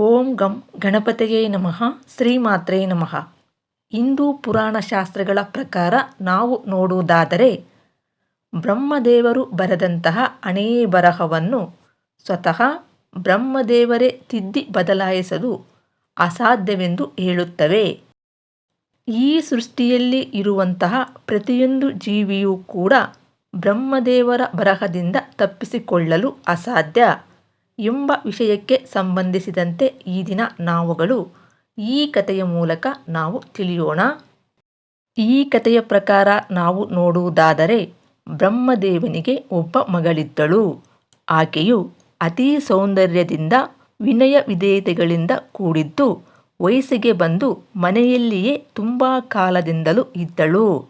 ಓಂ ಗಂ ಗಣಪತಿಯೇ ನಮಃ ಶ್ರೀಮಾತ್ರೇ ನಮಃ. ಹಿಂದೂ ಪುರಾಣ ಶಾಸ್ತ್ರಗಳ ಪ್ರಕಾರ ನಾವು ನೋಡುವುದಾದರೆ, ಬ್ರಹ್ಮದೇವರು ಬರೆದಂತಹ ಅನೇ ಬರಹವನ್ನು ಸ್ವತಃ ಬ್ರಹ್ಮದೇವರೇ ತಿದ್ದಿ ಬದಲಾಯಿಸಲು ಅಸಾಧ್ಯವೆಂದು ಹೇಳುತ್ತವೆ. ಈ ಸೃಷ್ಟಿಯಲ್ಲಿ ಇರುವಂತಹ ಪ್ರತಿಯೊಂದು ಜೀವಿಯೂ ಕೂಡ ಬ್ರಹ್ಮದೇವರ ಬರಹದಿಂದ ತಪ್ಪಿಸಿಕೊಳ್ಳಲು ಅಸಾಧ್ಯ. ಎಂಬ ವಿಷಯಕ್ಕೆ ಸಂಬಂಧಿಸಿದಂತೆ ಈ ದಿನ ನಾವುಗಳು ಈ ಕಥೆಯ ಮೂಲಕ ನಾವು ತಿಳಿಯೋಣ. ಈ ಕಥೆಯ ಪ್ರಕಾರ ನಾವು ನೋಡುವುದಾದರೆ ಬ್ರಹ್ಮದೇವನಿಗೆ ಒಬ್ಬ ಮಗಳಿದ್ದಳು. ಆಕೆಯು ಅತೀ ಸೌಂದರ್ಯದಿಂದ ವಿನಯ ವಿಧೇಯತೆಗಳಿಂದ ಕೂಡಿದ್ದು ವಯಸ್ಸಿಗೆ ಬಂದು ಮನೆಯಲ್ಲಿಯೇ ತುಂಬ ಕಾಲದಿಂದಲೂ ಇದ್ದಳು.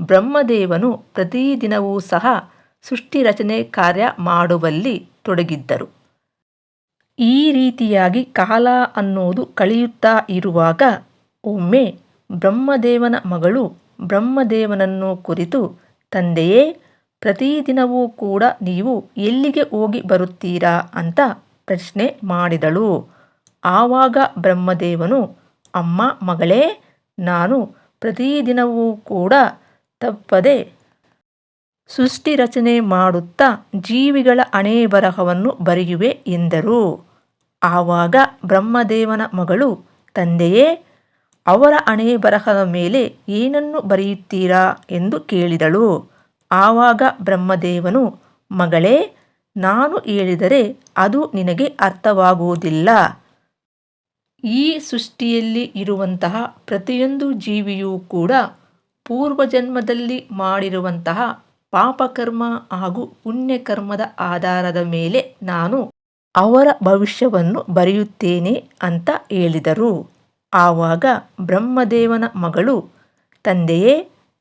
ಬ್ರಹ್ಮದೇವನು ಪ್ರತಿದಿನವೂ ಸಹ ಸೃಷ್ಟಿ ರಚನೆ ಕಾರ್ಯ ಮಾಡುವಲ್ಲಿ ತೊಡಗಿದ್ದರು. ಈ ರೀತಿಯಾಗಿ ಕಾಲ ಅನ್ನೋದು ಕಳೆಯುತ್ತಾ ಇರುವಾಗ ಒಮ್ಮೆ ಬ್ರಹ್ಮದೇವನ ಮಗಳು ಬ್ರಹ್ಮದೇವನನ್ನು ಕುರಿತು, ತಂದೆಯೇ, ಪ್ರತಿದಿನವೂ ಕೂಡ ನೀವು ಎಲ್ಲಿಗೆ ಹೋಗಿ ಬರುತ್ತೀರಾ? ಅಂತ ಪ್ರಶ್ನೆ ಮಾಡಿದಳು. ಆವಾಗ ಬ್ರಹ್ಮದೇವನು, ಅಮ್ಮ ಮಗಳೇ, ನಾನು ಪ್ರತಿದಿನವೂ ಕೂಡ ತಪ್ಪದೆ ಸೃಷ್ಟಿ ರಚನೆ ಮಾಡುತ್ತಾ ಜೀವಿಗಳ ಹಣೆ ಬರಹವನ್ನು ಬರೆಯುವೆ ಎಂದರು. ಆವಾಗ ಬ್ರಹ್ಮದೇವನ ಮಗಳು, ತಂದೆಯೇ, ಅವರ ಹಣೆ ಬರಹದ ಮೇಲೆ ಏನನ್ನು ಬರೆಯುತ್ತೀರಾ? ಎಂದು ಕೇಳಿದಳು. ಆವಾಗ ಬ್ರಹ್ಮದೇವನು, ಮಗಳೇ, ನಾನು ಹೇಳಿದರೆ ಅದು ನಿನಗೆ ಅರ್ಥವಾಗುವುದಿಲ್ಲ. ಈ ಸೃಷ್ಟಿಯಲ್ಲಿ ಇರುವಂತಹ ಪ್ರತಿಯೊಂದು ಜೀವಿಯೂ ಕೂಡ ಪೂರ್ವಜನ್ಮದಲ್ಲಿ ಮಾಡಿರುವಂತಹ ಪಾಪಕರ್ಮ ಹಾಗೂ ಪುಣ್ಯಕರ್ಮದ ಆಧಾರದ ಮೇಲೆ ನಾನು ಅವರ ಭವಿಷ್ಯವನ್ನು ಬರೆಯುತ್ತೇನೆ ಅಂತ ಹೇಳಿದರು. ಆವಾಗ ಬ್ರಹ್ಮದೇವನ ಮಗಳು, ತಂದೆಯೇ,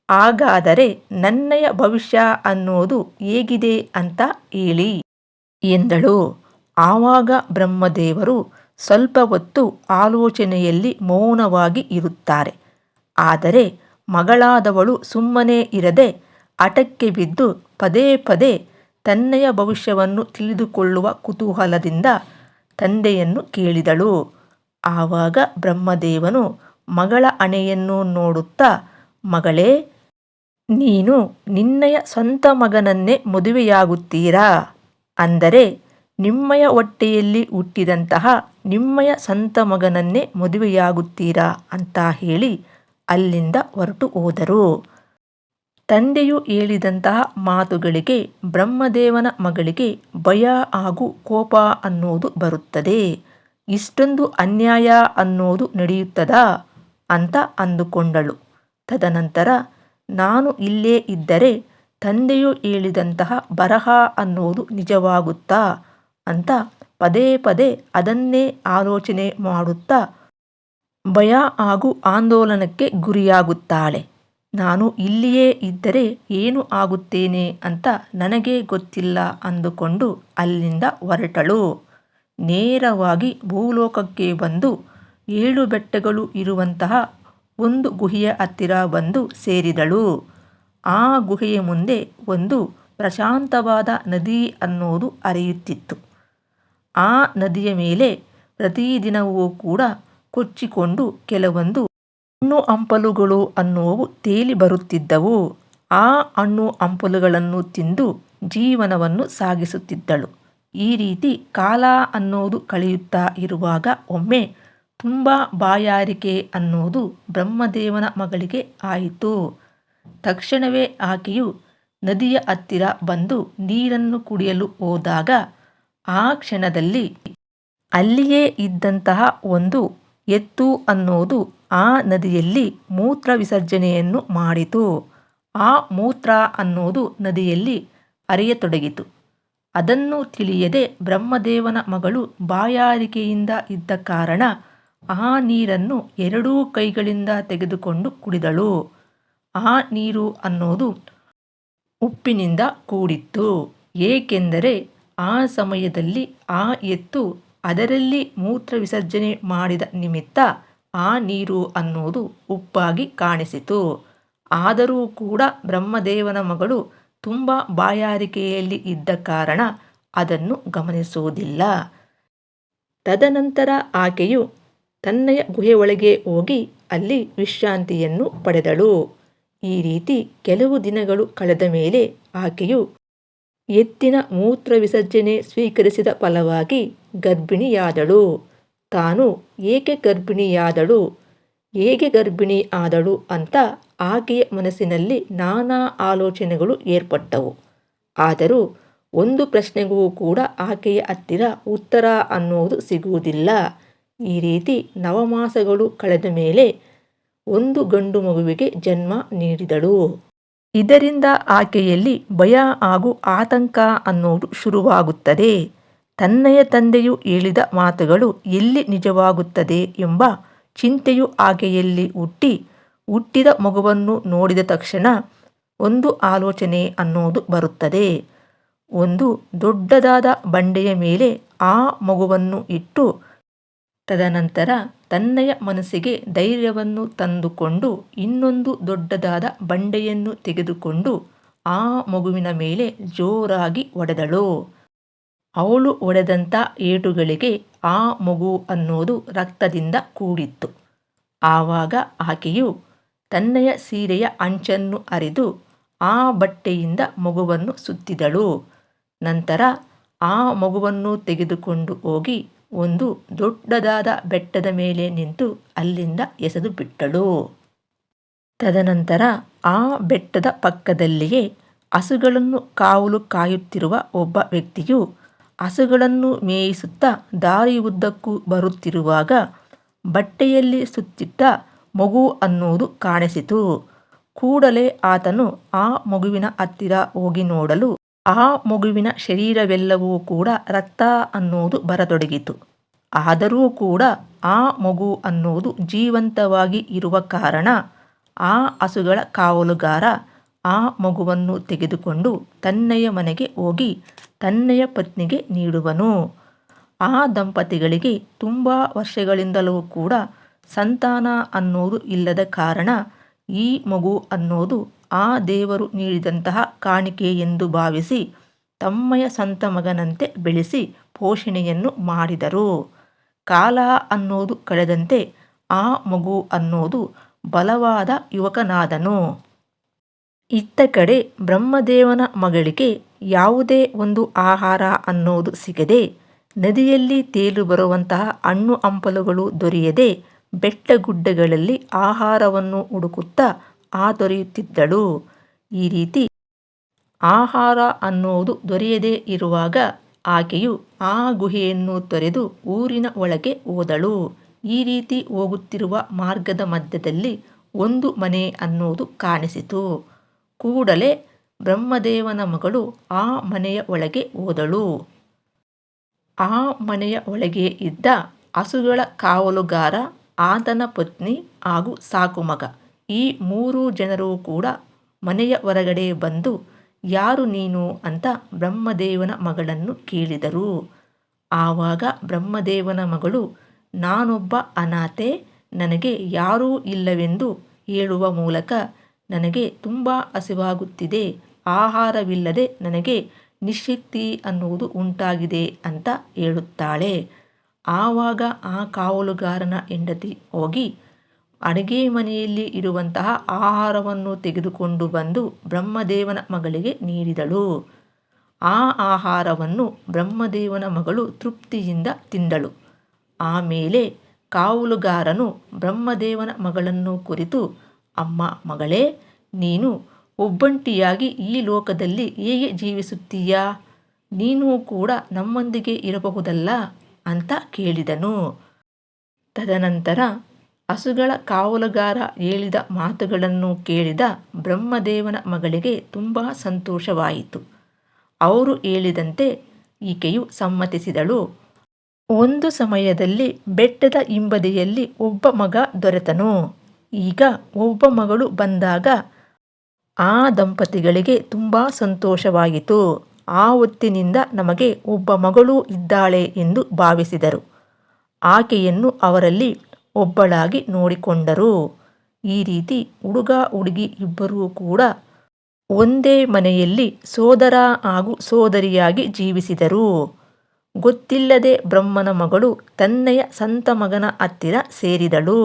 ಹಾಗಾದರೆ ನನ್ನಯ ಭವಿಷ್ಯ ಅನ್ನೋದು ಹೇಗಿದೆ ಅಂತ ಹೇಳಿ ಎಂದಳು. ಆವಾಗ ಬ್ರಹ್ಮದೇವರು ಸ್ವಲ್ಪ ಹೊತ್ತು ಆಲೋಚನೆಯಲ್ಲಿ ಮೌನವಾಗಿ ಇರುತ್ತಾರೆ. ಆದರೆ ಮಗಳಾದವಳು ಸುಮ್ಮನೆ ಇರದೆ ಹಠಕ್ಕೆ ಬಿದ್ದು ಪದೇ ಪದೇ ತನ್ನಯ ಭವಿಷ್ಯವನ್ನು ತಿಳಿದುಕೊಳ್ಳುವ ಕುತೂಹಲದಿಂದ ತಂದೆಯನ್ನು ಕೇಳಿದಳು. ಆವಾಗ ಬ್ರಹ್ಮದೇವನು ಮಗಳ ಅಣೆಯನ್ನು ನೋಡುತ್ತಾ, ಮಗಳೇ, ನೀನು ನಿನ್ನಯ ಸ್ವಂತ ಮಗನನ್ನೇ ಮದುವೆಯಾಗುತ್ತೀರಾ? ಅಂದರೆ ನಿಮ್ಮಯ ಹೊಟ್ಟೆಯಲ್ಲಿ ಹುಟ್ಟಿದಂತಹ ನಿಮ್ಮಯ ಸ್ವಂತ ಮಗನನ್ನೇ ಮದುವೆಯಾಗುತ್ತೀರಾ? ಅಂತ ಹೇಳಿ ಅಲ್ಲಿಂದ ಹೊರಟು ಹೋದರು. ತಂದೆಯು ಹೇಳಿದಂತಹ ಮಾತುಗಳಿಗೆ ಬ್ರಹ್ಮದೇವನ ಮಗಳಿಗೆ ಭಯ ಹಾಗೂ ಕೋಪ ಅನ್ನೋದು ಬರುತ್ತದೆ. ಇಷ್ಟೊಂದು ಅನ್ಯಾಯ ಅನ್ನೋದು ನಡೆಯುತ್ತದಾ? ಅಂತ ಅಂದುಕೊಂಡಳು. ತದನಂತರ, ನಾನು ಇಲ್ಲೇ ಇದ್ದರೆ ತಂದೆಯು ಹೇಳಿದಂತಹ ಬರಹ ಅನ್ನೋದು ನಿಜವಾಗುತ್ತಾ? ಅಂತ ಪದೇ ಪದೇ ಅದನ್ನೇ ಆಲೋಚನೆ ಮಾಡುತ್ತಾ ಭಯ ಹಾಗೂ ಆಂದೋಲನಕ್ಕೆ ಗುರಿಯಾಗುತ್ತಾಳೆ. ನಾನು ಇಲ್ಲಿಯೇ ಇದ್ದರೆ ಏನು ಆಗುತ್ತೇನೆ ಅಂತ ನನಗೆ ಗೊತ್ತಿಲ್ಲ ಅಂದುಕೊಂಡು ಅಲ್ಲಿಂದ ಹೊರಟಳು. ನೇರವಾಗಿ ಭೂಲೋಕಕ್ಕೆ ಬಂದು ಏಳು ಬೆಟ್ಟಗಳು ಇರುವಂತಹ ಒಂದು ಗುಹೆಯ ಹತ್ತಿರ ಬಂದು ಸೇರಿದಳು. ಆ ಗುಹೆಯ ಮುಂದೆ ಒಂದು ಪ್ರಶಾಂತವಾದ ನದಿ ಅನ್ನೋದು ಅರಿಯುತ್ತಿತ್ತು ಆ ನದಿಯ ಮೇಲೆ ಪ್ರತಿದಿನವೂ ಕೂಡ ಕೊಚ್ಚಿಕೊಂಡು ಕೆಲವೊಂದು ಹಣ್ಣು ಹಂಪಲುಗಳು ಅನ್ನುವವು ತೇಲಿ ಬರುತ್ತಿದ್ದವು. ಆ ಹಣ್ಣು ಹಂಪಲುಗಳನ್ನು ತಿಂದು ಜೀವನವನ್ನು ಸಾಗಿಸುತ್ತಿದ್ದಳು. ಈ ರೀತಿ ಕಾಲ ಅನ್ನೋದು ಕಳೆಯುತ್ತಾ ಇರುವಾಗ ಒಮ್ಮೆ ತುಂಬ ಬಾಯಾರಿಕೆ ಅನ್ನೋದು ಬ್ರಹ್ಮದೇವನ ಮಗಳಿಗೆ ಆಯಿತು. ತಕ್ಷಣವೇ ಆಕೆಯು ನದಿಯ ಹತ್ತಿರ ಬಂದು ನೀರನ್ನು ಕುಡಿಯಲು ಹೋದಾಗ ಆ ಕ್ಷಣದಲ್ಲಿ ಅಲ್ಲಿಯೇ ಇದ್ದಂತಹ ಒಂದು ಎತ್ತು ಅನ್ನೋದು ಆ ನದಿಯಲ್ಲಿ ಮೂತ್ರ ವಿಸರ್ಜನೆಯನ್ನು ಮಾಡಿತು. ಆ ಮೂತ್ರ ಅನ್ನೋದು ನದಿಯಲ್ಲಿ ಅರಿಯತೊಡಗಿತು. ಅದನ್ನು ತಿಳಿಯದೆ ಬ್ರಹ್ಮದೇವನ ಮಗಳು ಬಾಯಾರಿಕೆಯಿಂದ ಇದ್ದ ಕಾರಣ ಆ ನೀರನ್ನು ಎರಡೂ ಕೈಗಳಿಂದ ತೆಗೆದುಕೊಂಡು ಕುಡಿದಳು. ಆ ನೀರು ಅನ್ನೋದು ಉಪ್ಪಿನಿಂದ ಕೂಡಿತ್ತು. ಏಕೆಂದರೆ ಆ ಸಮಯದಲ್ಲಿ ಆ ಎತ್ತು ಅದರಲ್ಲಿ ಮೂತ್ರ ವಿಸರ್ಜನೆ ಮಾಡಿದ ನಿಮಿತ್ತ ಆ ನೀರು ಅನ್ನುವುದು ಉಪ್ಪಾಗಿ ಕಾಣಿಸಿತು. ಆದರೂ ಕೂಡ ಬ್ರಹ್ಮದೇವನ ಮಗಳು ತುಂಬ ಬಾಯಾರಿಕೆಯಲ್ಲಿ ಇದ್ದ ಕಾರಣ ಅದನ್ನು ಗಮನಿಸುವುದಿಲ್ಲ. ತದನಂತರ ಆಕೆಯು ತನ್ನಯ ಗುಹೆಯೊಳಗೆ ಹೋಗಿ ಅಲ್ಲಿ ವಿಶ್ರಾಂತಿಯನ್ನು ಪಡೆದಳು. ಈ ರೀತಿ ಕೆಲವು ದಿನಗಳು ಕಳೆದ ಮೇಲೆ ಆಕೆಯು ಎತ್ತಿನ ಮೂತ್ರ ವಿಸರ್ಜನೆ ಸ್ವೀಕರಿಸಿದ ಫಲವಾಗಿ ಗರ್ಭಿಣಿಯಾದಳು. ತಾನು ಏಕೆ ಗರ್ಭಿಣಿಯಾದಳು? ಹೇಗೆ ಗರ್ಭಿಣಿ ಆದಳು ಅಂತ ಆಕೆಯ ಮನಸ್ಸಿನಲ್ಲಿ ನಾನಾ ಆಲೋಚನೆಗಳು ಏರ್ಪಟ್ಟವು. ಆದರೂ ಒಂದು ಪ್ರಶ್ನೆಗೂ ಕೂಡ ಆಕೆಯ ಹತ್ತಿರ ಉತ್ತರ ಅನ್ನುವುದು ಸಿಗುವುದಿಲ್ಲ. ಈ ರೀತಿ ನವಮಾಸಗಳು ಕಳೆದ ಮೇಲೆ ಒಂದು ಗಂಡು ಮಗುವಿಗೆ ಜನ್ಮ ನೀಡಿದಳು. ಇದರಿಂದ ಆಕೆಯಲ್ಲಿ ಭಯ ಹಾಗೂ ಆತಂಕ ಅನ್ನುವುದು ಶುರುವಾಗುತ್ತದೆ. ತನ್ನಯ ತಂದೆಯು ಹೇಳಿದ ಮಾತುಗಳು ಎಲ್ಲಿ ನಿಜವಾಗುತ್ತದೆ ಎಂಬ ಚಿಂತೆಯು ಆಕೆಯಲ್ಲಿ ಹುಟ್ಟಿ, ಹುಟ್ಟಿದ ಮಗುವನ್ನು ನೋಡಿದ ತಕ್ಷಣ ಒಂದು ಆಲೋಚನೆ ಅನ್ನೋದು ಬರುತ್ತದೆ. ಒಂದು ದೊಡ್ಡದಾದ ಬಂಡೆಯ ಮೇಲೆ ಆ ಮಗುವನ್ನು ಇಟ್ಟು, ತದನಂತರ ತನ್ನಯ ಮನಸ್ಸಿಗೆ ಧೈರ್ಯವನ್ನು ತಂದುಕೊಂಡು ಇನ್ನೊಂದು ದೊಡ್ಡದಾದ ಬಂಡೆಯನ್ನು ತೆಗೆದುಕೊಂಡು ಆ ಮಗುವಿನ ಮೇಲೆ ಜೋರಾಗಿ ಹೊಡೆದಳು ಅವಳು ಒಡೆದಂತ ಏಟುಗಳಿಗೆ ಆ ಮಗು ಅನ್ನೋದು ರಕ್ತದಿಂದ ಕೂಡಿತ್ತು. ಆವಾಗ ಆಕೆಯು ತನ್ನಯ ಸೀರೆಯ ಅಂಚನ್ನು ಅರಿದು ಆ ಬಟ್ಟೆಯಿಂದ ಮಗುವನ್ನು ಸುತ್ತಿದಳು. ನಂತರ ಆ ಮಗುವನ್ನು ತೆಗೆದುಕೊಂಡು ಹೋಗಿ ಒಂದು ದೊಡ್ಡದಾದ ಬೆಟ್ಟದ ಮೇಲೆ ನಿಂತು ಅಲ್ಲಿಂದ ಎಸೆದು ಬಿಟ್ಟಳು. ತದನಂತರ ಆ ಬೆಟ್ಟದ ಪಕ್ಕದಲ್ಲಿಯೇ ಹಸುಗಳನ್ನು ಕಾವಲು ಕಾಯುತ್ತಿರುವ ಒಬ್ಬ ವ್ಯಕ್ತಿಯು ಹಸುಗಳನ್ನು ಮೇಯಿಸುತ್ತಾ ದಾರಿ ಉದ್ದಕ್ಕೂ ಬರುತ್ತಿರುವಾಗ ಬಟ್ಟೆಯಲ್ಲಿ ಸುತ್ತಿದ್ದ ಮಗು ಅನ್ನುವುದು ಕಾಣಿಸಿತು. ಕೂಡಲೇ ಆತನು ಆ ಮಗುವಿನ ಹತ್ತಿರ ಹೋಗಿ ನೋಡಲು ಆ ಮಗುವಿನ ಶರೀರವೆಲ್ಲವೂ ಕೂಡ ರಕ್ತ ಅನ್ನುವುದು ಬರತೊಡಗಿತು. ಆದರೂ ಕೂಡ ಆ ಮಗು ಅನ್ನುವುದು ಜೀವಂತವಾಗಿ ಇರುವ ಕಾರಣ ಆ ಹಸುಗಳ ಕಾವಲುಗಾರ ಆ ಮಗುವನ್ನು ತೆಗೆದುಕೊಂಡು ತನ್ನಯ ಮನೆಗೆ ಹೋಗಿ ತನ್ನಯ ಪತ್ನಿಗೆ ನೀಡುವನು. ಆ ದಂಪತಿಗಳಿಗೆ ತುಂಬ ವರ್ಷಗಳಿಂದಲೂ ಕೂಡ ಸಂತಾನ ಅನ್ನೋದು ಇಲ್ಲದ ಕಾರಣ ಈ ಮಗು ಅನ್ನೋದು ಆ ದೇವರು ನೀಡಿದಂತಹ ಕಾಣಿಕೆ ಎಂದು ಭಾವಿಸಿ ತಮ್ಮಯ ಸಂತ ಮಗನಂತೆ ಬೆಳೆಸಿ ಪೋಷಣೆಯನ್ನು ಮಾಡಿದರು. ಕಾಲ ಅನ್ನೋದು ಕಳೆದಂತೆ ಆ ಮಗು ಅನ್ನೋದು ಬಲವಾದ ಯುವಕನಾದನು. ಇತ್ತ ಕಡೆ ಬ್ರಹ್ಮದೇವನ ಮಗಳಿಗೆ ಯಾವುದೇ ಒಂದು ಆಹಾರ ಅನ್ನೋದು ಸಿಗದೆ ನದಿಯಲ್ಲಿ ತೇಲು ಬರುವಂತಹ ಹಣ್ಣು ಹಂಪಲುಗಳು ದೊರೆಯದೆ ಬೆಟ್ಟಗುಡ್ಡಗಳಲ್ಲಿ ಆಹಾರವನ್ನು ಹುಡುಕುತ್ತಾ ಆ ದೊರೆಯುತ್ತಿದ್ದಳು. ಈ ರೀತಿ ಆಹಾರ ಅನ್ನೋದು ದೊರೆಯದೇ ಇರುವಾಗ ಆಕೆಯು ಆ ಗುಹೆಯನ್ನು ತೊರೆದು ಊರಿನ ಒಳಗೆ ಹೋದಳು. ಈ ರೀತಿ ಹೋಗುತ್ತಿರುವ ಮಾರ್ಗದ ಮಧ್ಯದಲ್ಲಿ ಒಂದು ಮನೆ ಅನ್ನೋದು ಕಾಣಿಸಿತು. ಕೂಡಲೇ ಬ್ರಹ್ಮದೇವನ ಮಗಳು ಆ ಮನೆಯ ಒಳಗೆ ಹೋದಳು. ಆ ಮನೆಯ ಒಳಗೆ ಇದ್ದ ಹಸುಗಳ ಕಾವಲುಗಾರ, ಆತನ ಪತ್ನಿ ಹಾಗೂ ಸಾಕು ಮಗ. ಈ ಮೂರು ಜನರು ಕೂಡ ಮನೆಯ ಹೊರಗಡೆ ಬಂದು, ಯಾರು ನೀನು? ಅಂತ ಬ್ರಹ್ಮದೇವನ ಮಗಳನ್ನು ಕೇಳಿದರು. ಆವಾಗ ಬ್ರಹ್ಮದೇವನ ಮಗಳು, ನಾನೊಬ್ಬ ಅನಾಥೆ, ನನಗೆ ಯಾರೂ ಇಲ್ಲವೆಂದು ಹೇಳುವ ಮೂಲಕ ನನಗೆ ತುಂಬ ಹಸಿವಾಗುತ್ತಿದೆ. ಆಹಾರವಿಲ್ಲದೆ ನನಗೆ ನಿಶಕ್ತಿ ಅನ್ನುವುದು ಉಂಟಾಗಿದೆ ಅಂತ ಹೇಳುತ್ತಾಳೆ. ಆವಾಗ ಆ ಕಾವಲುಗಾರನ ಹೆಂಡತಿ ಹೋಗಿ ಅಡುಗೆ ಮನೆಯಲ್ಲಿ ಇರುವಂತಹ ಆಹಾರವನ್ನು ತೆಗೆದುಕೊಂಡು ಬಂದು ಬ್ರಹ್ಮದೇವನ ಮಗಳಿಗೆ ನೀಡಿದಳು. ಆ ಆಹಾರವನ್ನು ಬ್ರಹ್ಮದೇವನ ಮಗಳು ತೃಪ್ತಿಯಿಂದ ತಿಂದಳು. ಆಮೇಲೆ ಕಾವಲುಗಾರನು ಬ್ರಹ್ಮದೇವನ ಮಗಳನ್ನು ಕುರಿತು ಅಮ್ಮ, ಮಗಳೇ, ನೀನು ಒಬ್ಬಂಟಿಯಾಗಿ ಈ ಲೋಕದಲ್ಲಿ ಹೇಗೆ ಜೀವಿಸುತ್ತೀಯಾ? ನೀನು ಕೂಡ ನಮ್ಮೊಂದಿಗೆ ಇರಬಹುದಲ್ಲ? ಅಂತ ಕೇಳಿದನು. ತದನಂತರ ಹಸುಗಳ ಕಾವಲುಗಾರ ಹೇಳಿದ ಮಾತುಗಳನ್ನು ಕೇಳಿದ ಬ್ರಹ್ಮದೇವನ ಮಗಳಿಗೆ ತುಂಬ ಸಂತೋಷವಾಯಿತು. ಅವರು ಹೇಳಿದಂತೆ ಈಕೆಯು ಸಮ್ಮತಿಸಿದಳು. ಒಂದು ಸಮಯದಲ್ಲಿ ಬೆಟ್ಟದ ಹಿಂಬದಿಯಲ್ಲಿ ಒಬ್ಬ ಮಗ ದೊರೆತನು. ಈಗ ಒಬ್ಬ ಮಗಳು ಬಂದಾಗ ಆ ದಂಪತಿಗಳಿಗೆ ತುಂಬ ಸಂತೋಷವಾಯಿತು ಆ ಹೊತ್ತಿನಿಂದ ನಮಗೆ ಒಬ್ಬ ಮಗಳು ಇದ್ದಾಳೆ ಎಂದು ಭಾವಿಸಿದರು. ಆಕೆಯನ್ನು ಅವರಲ್ಲಿ ಒಬ್ಬಳಾಗಿ ನೋಡಿಕೊಂಡರು. ಈ ರೀತಿ ಹುಡುಗ ಹುಡುಗಿ ಇಬ್ಬರೂ ಕೂಡ ಒಂದೇ ಮನೆಯಲ್ಲಿ ಸೋದರ ಹಾಗೂ ಸೋದರಿಯಾಗಿ ಜೀವಿಸಿದರು. ಗೊತ್ತಿಲ್ಲದೆ ಬ್ರಹ್ಮನ ಮಗಳು ತನ್ನಯ ಸಂತ ಮಗನ ಹತ್ತಿರ ಸೇರಿದಳು.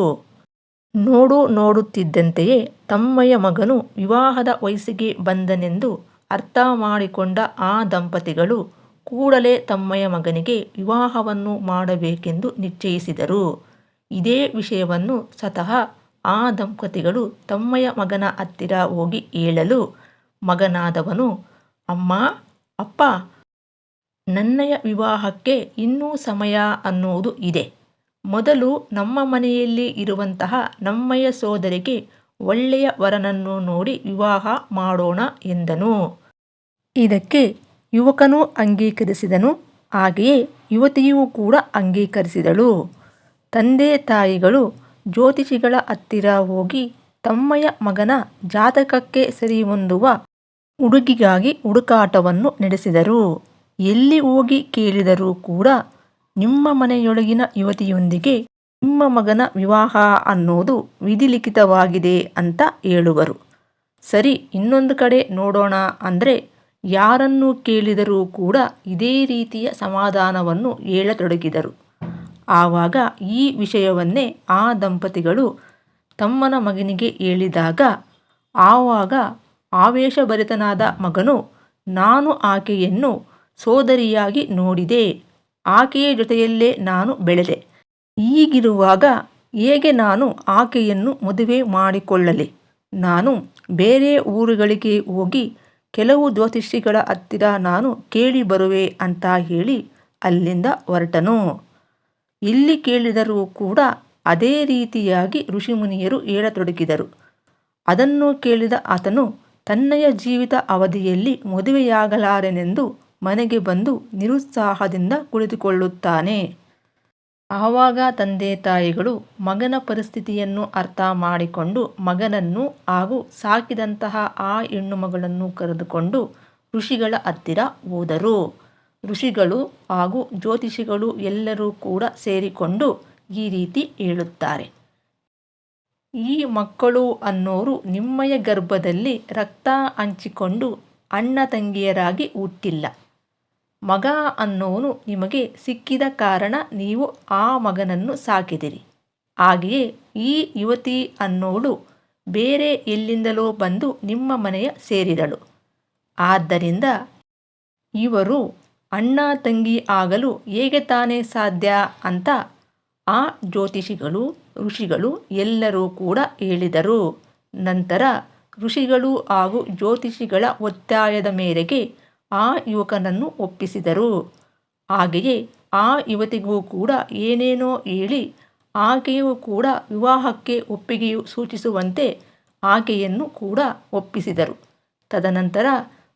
ನೋಡು ನೋಡುತ್ತಿದ್ದಂತೆಯೇ ತಮ್ಮಯ್ಯ ಮಗನು ವಿವಾಹದ ವಯಸ್ಸಿಗೆ ಬಂದನೆಂದು ಅರ್ಥ ಮಾಡಿಕೊಂಡ ಆ ದಂಪತಿಗಳು ಕೂಡಲೇ ತಮ್ಮಯ್ಯ ಮಗನಿಗೆ ವಿವಾಹವನ್ನು ಮಾಡಬೇಕೆಂದು ನಿಶ್ಚಯಿಸಿದರು. ಇದೇ ವಿಷಯವನ್ನು ಸ್ವತಃ ಆ ದಂಪತಿಗಳು ತಮ್ಮಯ್ಯ ಮಗನ ಹತ್ತಿರ ಹೋಗಿ ಹೇಳಲು ಮಗನಾದವನು, ಅಮ್ಮ, ಅಪ್ಪ, ನನ್ನಯ ವಿವಾಹಕ್ಕೆ ಇನ್ನೂ ಸಮಯ ಅನ್ನುವುದು ಇದೆ. ಮೊದಲು ನಮ್ಮ ಮನೆಯಲ್ಲಿ ಇರುವಂತಹ ನಮ್ಮಯ್ಯ ಸೋದರಿಗೆ ಒಳ್ಳೆಯ ವರನನ್ನು ನೋಡಿ ವಿವಾಹ ಮಾಡೋಣ ಎಂದನು. ಇದಕ್ಕೆ ಯುವಕನೂ ಅಂಗೀಕರಿಸಿದನು. ಹಾಗೆಯೇ ಯುವತಿಯೂ ಕೂಡ ಅಂಗೀಕರಿಸಿದಳು. ತಂದೆ ತಾಯಿಗಳು ಜ್ಯೋತಿಷಿಗಳ ಹತ್ತಿರ ಹೋಗಿ ತಮ್ಮಯ ಮಗನ ಜಾತಕಕ್ಕೆ ಸರಿಹೊಂದುವ ಹುಡುಗಿಗಾಗಿ ಹುಡುಕಾಟವನ್ನು ನಡೆಸಿದರು. ಎಲ್ಲಿ ಹೋಗಿ ಕೇಳಿದರೂ ಕೂಡ ನಿಮ್ಮ ಮನೆಯೊಳಗಿನ ಯುವತಿಯೊಂದಿಗೆ ನಿಮ್ಮ ಮಗನ ವಿವಾಹ ಅನ್ನೋದು ವಿಧಿಲಿಖಿತವಾಗಿದೆ ಅಂತ ಹೇಳುವರು. ಸರಿ, ಇನ್ನೊಂದು ಕಡೆ ನೋಡೋಣ ಅಂದರೆ ಯಾರನ್ನು ಕೇಳಿದರೂ ಕೂಡ ಇದೇ ರೀತಿಯ ಸಮಾಧಾನವನ್ನು ಹೇಳತೊಡಗಿದರು. ಆವಾಗ ಈ ವಿಷಯವನ್ನೇ ಆ ದಂಪತಿಗಳು ತಮ್ಮನ ಮಗನಿಗೆ ಹೇಳಿದಾಗ, ಆವಾಗ ಆವೇಶಭರಿತನಾದ ಮಗನು, ನಾನು ಆಕೆಯನ್ನು ಸೋದರಿಯಾಗಿ ನೋಡಿದೆ. ಆಕೆಯ ಜೊತೆಯಲ್ಲೇ ನಾನು ಬೆಳೆದೆ. ಈಗಿರುವಾಗ ಹೇಗೆ ನಾನು ಆಕೆಯನ್ನು ಮದುವೆ ಮಾಡಿಕೊಳ್ಳಲಿ? ನಾನು ಬೇರೆ ಊರುಗಳಿಗೆ ಹೋಗಿ ಕೆಲವು ಜ್ಯೋತಿಷಿಗಳ ಹತ್ತಿರ ನಾನು ಕೇಳಿ ಬರುವೆ ಅಂತ ಹೇಳಿ ಅಲ್ಲಿಂದ ಹೊರಟನು. ಇಲ್ಲಿ ಕೇಳಿದರೂ ಕೂಡ ಅದೇ ರೀತಿಯಾಗಿ ಋಷಿಮುನಿಯರು ಹೇಳತೊಡಗಿದರು. ಅದನ್ನು ಕೇಳಿದ ಆತನು ತನ್ನಯ ಜೀವಿತ ಅವಧಿಯಲ್ಲಿ ಮದುವೆಯಾಗಲಾರೆನೆಂದು ಮನೆಗೆ ಬಂದು ನಿರುತ್ಸಾಹದಿಂದ ಕುಳಿತುಕೊಳ್ಳುತ್ತಾನೆ. ಆವಾಗ ತಂದೆ ತಾಯಿಗಳು ಮಗನ ಪರಿಸ್ಥಿತಿಯನ್ನು ಅರ್ಥ ಮಾಡಿಕೊಂಡು ಮಗನನ್ನು ಹಾಗೂ ಸಾಕಿದಂತಹ ಆ ಹೆಣ್ಣು ಮಗಳನ್ನು ಕರೆದುಕೊಂಡು ಋಷಿಗಳ ಹತ್ತಿರ ಹೋದರು. ಋಷಿಗಳು ಹಾಗೂ ಜ್ಯೋತಿಷಿಗಳು ಎಲ್ಲರೂ ಕೂಡ ಸೇರಿಕೊಂಡು ಈ ರೀತಿ ಹೇಳುತ್ತಾರೆ. ಈ ಮಕ್ಕಳು ಅನ್ನೋರು ನಿಮ್ಮಯ ಗರ್ಭದಲ್ಲಿ ರಕ್ತ ಹಂಚಿಕೊಂಡು ಅಣ್ಣ ತಂಗಿಯರಾಗಿ ಹುಟ್ಟಿಲ್ಲ. ಮಗ ಅನ್ನೋನು ನಿಮಗೆ ಸಿಕ್ಕಿದ ಕಾರಣ ನೀವು ಆ ಮಗನನ್ನು ಸಾಕಿದಿರಿ. ಹಾಗೆಯೇ ಈ ಯುವತಿ ಅನ್ನೋಳು ಬೇರೆ ಎಲ್ಲಿಂದಲೋ ಬಂದು ನಿಮ್ಮ ಮನೆಯ ಸೇರಿದಳು. ಆದ್ದರಿಂದ ಇವರು ಅಣ್ಣ ತಂಗಿ ಆಗಲು ಹೇಗೆ ತಾನೇ ಸಾಧ್ಯ ಅಂತ ಆ ಜ್ಯೋತಿಷಿಗಳು, ಋಷಿಗಳು ಎಲ್ಲರೂ ಕೂಡ ಹೇಳಿದರು. ನಂತರ ಋಷಿಗಳು ಹಾಗೂ ಜ್ಯೋತಿಷಿಗಳ ಒತ್ತಾಯದ ಮೇರೆಗೆ ಆ ಯುವಕನನ್ನು ಒಪ್ಪಿಸಿದರು. ಹಾಗೆಯೇ ಆ ಯುವತಿಗೂ ಕೂಡ ಏನೇನೋ ಹೇಳಿ ಆಕೆಯೂ ಕೂಡ ವಿವಾಹಕ್ಕೆ ಒಪ್ಪಿಗೆಯು ಸೂಚಿಸುವಂತೆ ಆಕೆಯನ್ನು ಕೂಡ ಒಪ್ಪಿಸಿದರು. ತದನಂತರ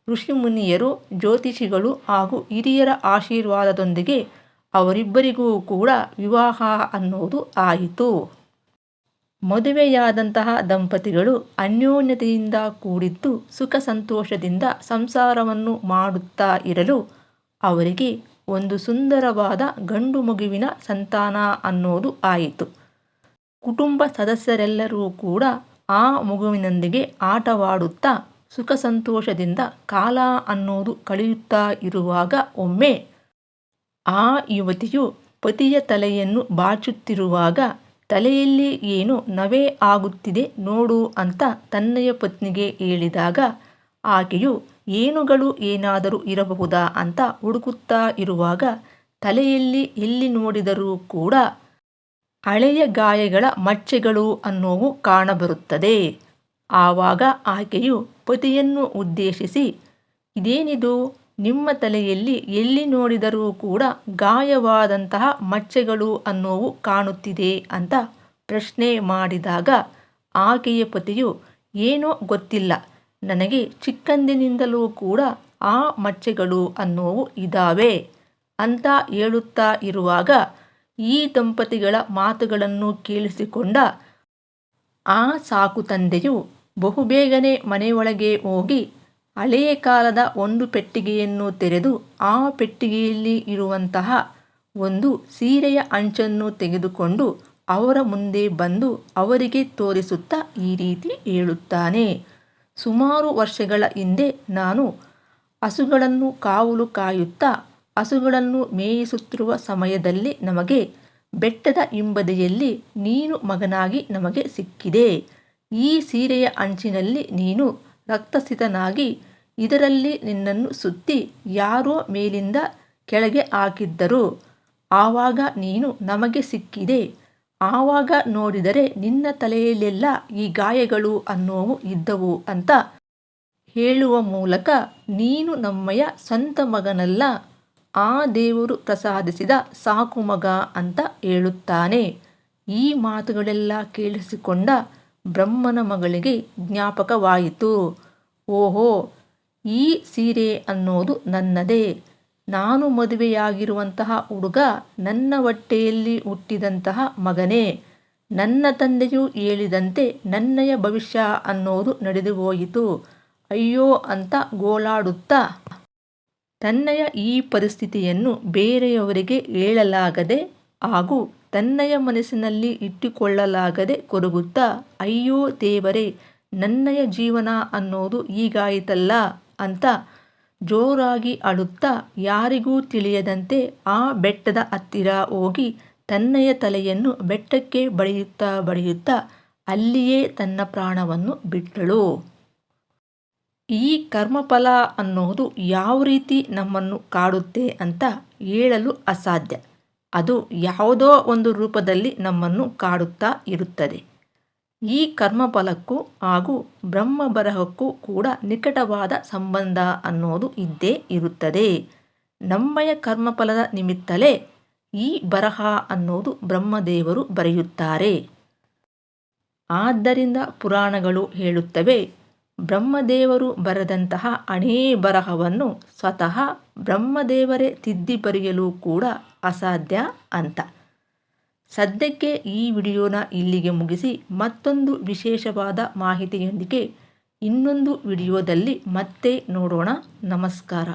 ಋಷಿಮುನಿಯರು ಜ್ಯೋತಿಷಿಗಳು ಹಾಗೂ ಹಿರಿಯರ ಆಶೀರ್ವಾದದೊಂದಿಗೆ ಅವರಿಬ್ಬರಿಗೂ ಕೂಡ ವಿವಾಹ ಅನ್ನೋದು ಆಯಿತು. ಮದುವೆಯಾದಂತಹ ದಂಪತಿಗಳು ಅನ್ಯೋನ್ಯತೆಯಿಂದ ಕೂಡಿದ್ದು ಸುಖ ಸಂತೋಷದಿಂದ ಸಂಸಾರವನ್ನು ಮಾಡುತ್ತಾ ಇರಲು ಅವರಿಗೆ ಒಂದು ಸುಂದರವಾದ ಗಂಡು ಮಗುವಿನ ಸಂತಾನ ಅನ್ನೋದು ಆಯಿತು. ಕುಟುಂಬ ಸದಸ್ಯರೆಲ್ಲರೂ ಕೂಡ ಆ ಮಗುವಿನೊಂದಿಗೆ ಆಟವಾಡುತ್ತಾ ಸುಖ ಸಂತೋಷದಿಂದ ಕಾಲ ಅನ್ನೋದು ಕಳೆಯುತ್ತಾ ಇರುವಾಗ ಒಮ್ಮೆ ಆ ಯುವತಿಯು ಪತಿಯ ತಲೆಯನ್ನು ಬಾಚುತ್ತಿರುವಾಗ ತಲೆಯಲ್ಲಿ ಏನು ನವೆ ಆಗುತ್ತಿದೆ ನೋಡು ಅಂತ ತನ್ನಯ ಪತ್ನಿಗೆ ಹೇಳಿದಾಗ, ಆಕೆಯು, ಏನುಗಳು ಏನಾದರೂ ಇರಬಹುದಾ ಅಂತ ಹುಡುಕುತ್ತಾ ಇರುವಾಗ, ತಲೆಯಲ್ಲಿ ಎಲ್ಲಿ ನೋಡಿದರೂ ಕೂಡ ಹಳೆಯ ಗಾಯಗಳ ಮಚ್ಚೆಗಳು ಅನ್ನೋವು ಕಾಣಬರುತ್ತದೆ. ಆವಾಗ ಆಕೆಯು ಪತಿಯನ್ನು ಉದ್ದೇಶಿಸಿ, ಇದೇನಿದು ನಿಮ್ಮ ತಲೆಯಲ್ಲಿ ಎಲ್ಲಿ ನೋಡಿದರೂ ಕೂಡ ಗಾಯವಾದಂತಹ ಮಚ್ಚೆಗಳು ಅನ್ನೋವು ಕಾಣುತ್ತಿದೆ ಅಂತ ಪ್ರಶ್ನೆ ಮಾಡಿದಾಗ ಆಕೆಯ ಪತಿಯು, ಏನೋ ಗೊತ್ತಿಲ್ಲ. ನನಗೆ ಚಿಕ್ಕಂದಿನಿಂದಲೂ ಕೂಡ ಆ ಮಚ್ಚೆಗಳು ಅನ್ನೋವು ಇದಾವೆ ಅಂತ ಹೇಳುತ್ತಾ ಇರುವಾಗ ಈ ದಂಪತಿಗಳ ಮಾತುಗಳನ್ನು ಕೇಳಿಸಿಕೊಂಡ ಆ ಸಾಕು ತಂದೆಯು ಬಹುಬೇಗನೆ ಮನೆಯೊಳಗೆ ಹೋಗಿ ಹಳೆಯ ಕಾಲದ ಒಂದು ಪೆಟ್ಟಿಗೆಯನ್ನು ತೆರೆದು ಆ ಪೆಟ್ಟಿಗೆಯಲ್ಲಿ ಇರುವಂತಹ ಒಂದು ಸೀರೆಯ ಅಂಚನ್ನು ತೆಗೆದುಕೊಂಡು ಅವರ ಮುಂದೆ ಬಂದು ಅವರಿಗೆ ತೋರಿಸುತ್ತಾ ಈ ರೀತಿ ಹೇಳುತ್ತಾನೆ. ಸುಮಾರು ವರ್ಷಗಳ ಹಿಂದೆ ನಾನು ಹಸುಗಳನ್ನು ಕಾವಲು ಕಾಯುತ್ತಾ ಹಸುಗಳನ್ನು ಮೇಯಿಸುತ್ತಿರುವ ಸಮಯದಲ್ಲಿ ನಮಗೆ ಬೆಟ್ಟದ ಹಿಂಬದಿಯಲ್ಲಿ ನೀನು ಮಗನಾಗಿ ನಮಗೆ ಸಿಕ್ಕಿದೆ ಈ ಸೀರೆಯ ಅಂಚಿನಲ್ಲಿ ನೀನು ರಕ್ತಸಿತನಾಗಿ ಇದರಲ್ಲಿ ನಿನ್ನನ್ನು ಸುತ್ತಿ ಯಾರೋ ಮೇಲಿಂದ ಕೆಳಗೆ ಹಾಕಿದ್ದರು. ಆವಾಗ ನೀನು ನಮಗೆ ಸಿಕ್ಕಿದೆ. ಆವಾಗ ನೋಡಿದರೆ ನಿನ್ನ ತಲೆಯಲ್ಲೆಲ್ಲ ಈ ಗಾಯಗಳು ಅನ್ನೋವು ಇದ್ದವು ಅಂತ ಹೇಳುವ ಮೂಲಕ ನೀನು ನಮ್ಮಯ ಸ್ವಂತ ಮಗನಲ್ಲ, ಆ ದೇವರು ಪ್ರಸಾದಿಸಿದ ಸಾಕು ಮಗ ಅಂತ ಹೇಳುತ್ತಾನೆ. ಈ ಮಾತುಗಳೆಲ್ಲ ಕೇಳಿಸಿಕೊಂಡ ಬ್ರಹ್ಮನ ಮಗಳಿಗೆ ಜ್ಞಾಪಕವಾಯಿತು. ಓಹೋ, ಈ ಸೀರೆ ಅನ್ನೋದು ನನ್ನದೇ. ನಾನು ಮದುವೆಯಾಗಿರುವಂತಹ ಹುಡುಗ ನನ್ನ ಹೊಟ್ಟೆಯಲ್ಲಿ ಹುಟ್ಟಿದಂತಹ ಮಗನೇ. ನನ್ನ ತಂದೆಯು ಹೇಳಿದಂತೆ ನನ್ನಯ ಭವಿಷ್ಯ ಅನ್ನೋದು ನಡೆದು ಹೋಯಿತು. ಅಯ್ಯೋ ಅಂತ ಗೋಳಾಡುತ್ತಾ ತನ್ನಯ ಈ ಪರಿಸ್ಥಿತಿಯನ್ನು ಬೇರೆಯವರಿಗೆ ಹೇಳಲಾಗದೆ ಹಾಗೂ ತನ್ನಯ ಮನಸ್ಸಿನಲ್ಲಿ ಇಟ್ಟುಕೊಳ್ಳಲಾಗದೆ ಕೊರಗುತ್ತಾ ಅಯ್ಯೋ ದೇವರೇ, ನನ್ನಯ ಜೀವನ ಅನ್ನೋದು ಹೀಗಾಯಿತಲ್ಲ ಅಂತ ಜೋರಾಗಿ ಅಳುತ್ತಾ ಯಾರಿಗೂ ತಿಳಿಯದಂತೆ ಆ ಬೆಟ್ಟದ ಹತ್ತಿರ ಹೋಗಿ ತನ್ನಯ ತಲೆಯನ್ನು ಬೆಟ್ಟಕ್ಕೆ ಬಡಿಯುತ್ತಾ ಬಡಿಯುತ್ತಾ ಅಲ್ಲಿಯೇ ತನ್ನ ಪ್ರಾಣವನ್ನು ಬಿಟ್ಟಳು. ಈ ಕರ್ಮಫಲ ಅನ್ನೋದು ಯಾವ ರೀತಿ ನಮ್ಮನ್ನು ಕಾಡುತ್ತೆ ಅಂತ ಹೇಳಲು ಅಸಾಧ್ಯ. ಅದು ಯಾವುದೋ ಒಂದು ರೂಪದಲ್ಲಿ ನಮ್ಮನ್ನು ಕಾಡುತ್ತಾ ಇರುತ್ತದೆ. ಈ ಕರ್ಮಫಲಕ್ಕೂ ಹಾಗೂ ಬ್ರಹ್ಮ ಬರಹಕ್ಕೂ ಕೂಡ ನಿಕಟವಾದ ಸಂಬಂಧ ಅನ್ನೋದು ಇದ್ದೇ ಇರುತ್ತದೆ. ನಮ್ಮಯ ಕರ್ಮಫಲದ ನಿಮಿತ್ತಲೇ ಈ ಬರಹ ಅನ್ನೋದು ಬ್ರಹ್ಮದೇವರು ಬರೆಯುತ್ತಾರೆ. ಆದ್ದರಿಂದ ಪುರಾಣಗಳು ಹೇಳುತ್ತವೆ, ಬ್ರಹ್ಮದೇವರು ಬರೆದಂತಹ ಅಣೇ ಬರಹವನ್ನು ಸ್ವತಃ ಬ್ರಹ್ಮದೇವರೇ ತಿದ್ದಿ ಬರೆಯಲು ಕೂಡ ಅಸಾಧ್ಯ ಅಂತ. ಸದ್ಯಕ್ಕೆ ಈ ವಿಡಿಯೋನ ಇಲ್ಲಿಗೆ ಮುಗಿಸಿ ಮತ್ತೊಂದು ವಿಶೇಷವಾದ ಮಾಹಿತಿಯೊಂದಿಗೆ ಇನ್ನೊಂದು ವಿಡಿಯೋದಲ್ಲಿ ಮತ್ತೆ ನೋಡೋಣ. ನಮಸ್ಕಾರ.